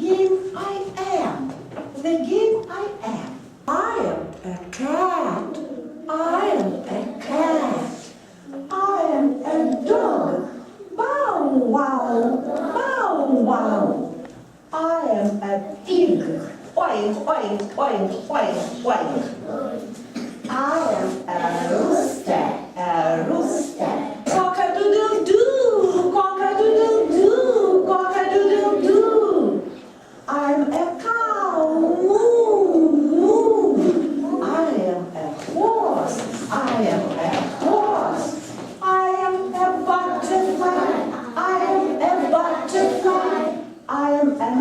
game I am. The game I am. I am a cat. I am a cat. I am a dog. Bow wow. Bow wow. I am a pig. Oink, oink, oink, oink, oink. I am a rooster. A rooster.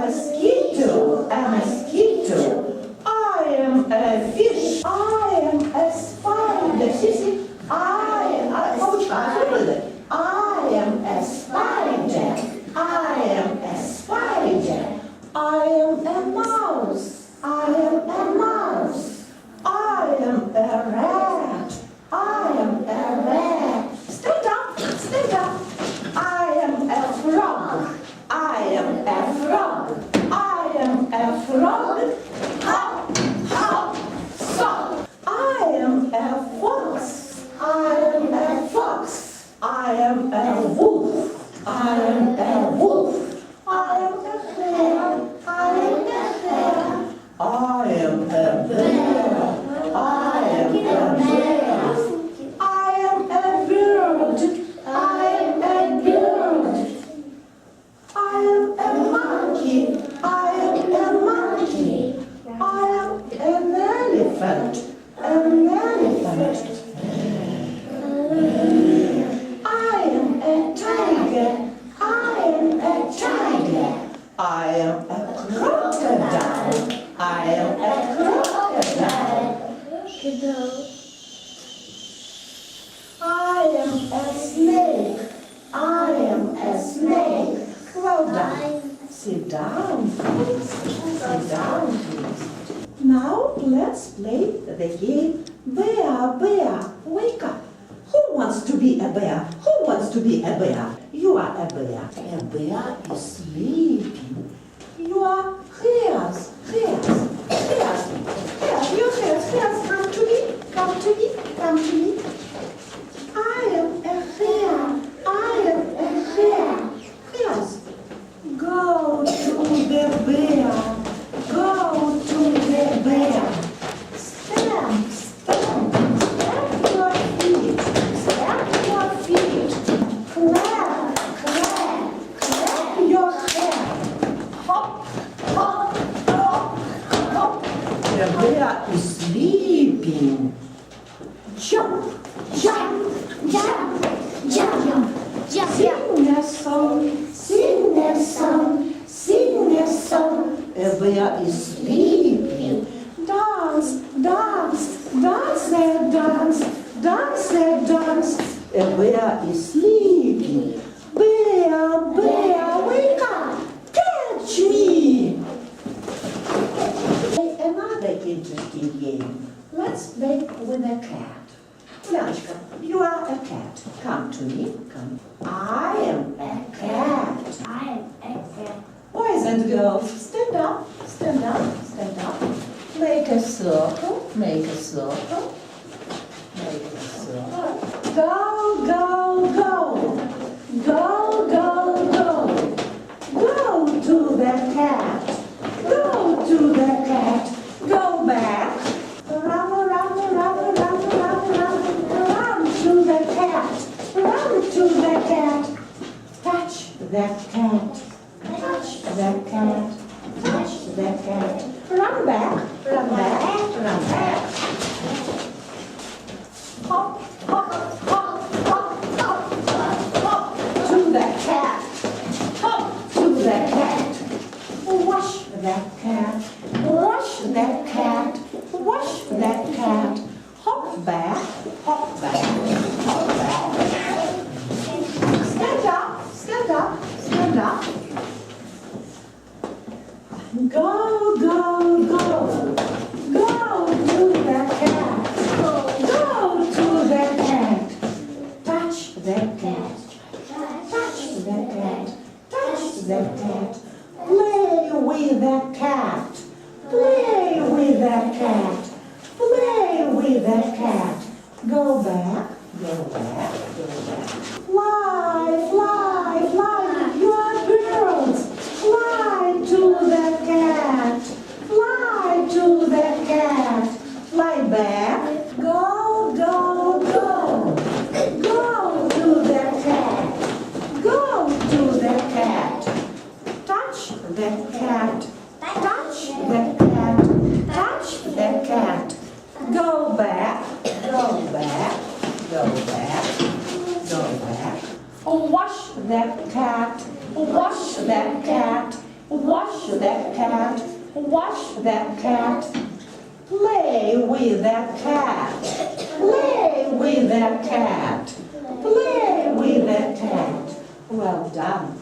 Mosquito. A mosquito. I am a fish. I am a spider. Wolf. I am a wolf. I am a bear. I am a bear. I am a bear. I am a bear. I am a bird. I am a bird. I am a monkey. I am a monkey. I am an elephant. An elephant. Am a crocodile. I am a crocodile. I am a snake. I am a snake. Well done. Sit down, please. Sit down, please. Now let's play the game Bear, Bear, Wake Up. Who wants to be a bear? Who wants to be a bear? You are a bear. A bear is sleeping. Your hairs, hairs, hairs, hairs, your hairs, hairs, come to me, come to me, come to me. I am a hare. I am a hare. Hairs. Go to the bear. Go to the bear. Stamp, stamp, stamp your feet. Stamp your feet. Clap, clap, clap your hands. Hop, hop, hop, hop. The bear is sleeping. Jump, jump, jump, jump. Sing a song, sing a song, sing a is sleeping. Dance, dance, dance and dance, dance and dance. A bear is sleeping. Bear, bear, wake up, catch me. Another interesting game. Let's play with a cat. Make a circle, make a circle. Go, go, go. Go, go, go. Go to the cat. Go to the cat. Go back. Run, run, run, run, run, run. Run to the cat. Run to the cat. Touch that cat. Touch that cat. Touch that cat. Run back. Run back. Run back. Hop, hop, hop, hop, hop, hop, hop. To the cat. Hop to the cat. Wash cat. Play with that cat. Play with that cat. Go back, go back, go back. Fly, fly, fly. Go back, go back, go back, go back. Oh, wash that cat, oh, wash that cat, oh, wash that cat, oh, wash that cat. Play with that cat, play with that cat, play with that cat. Well done.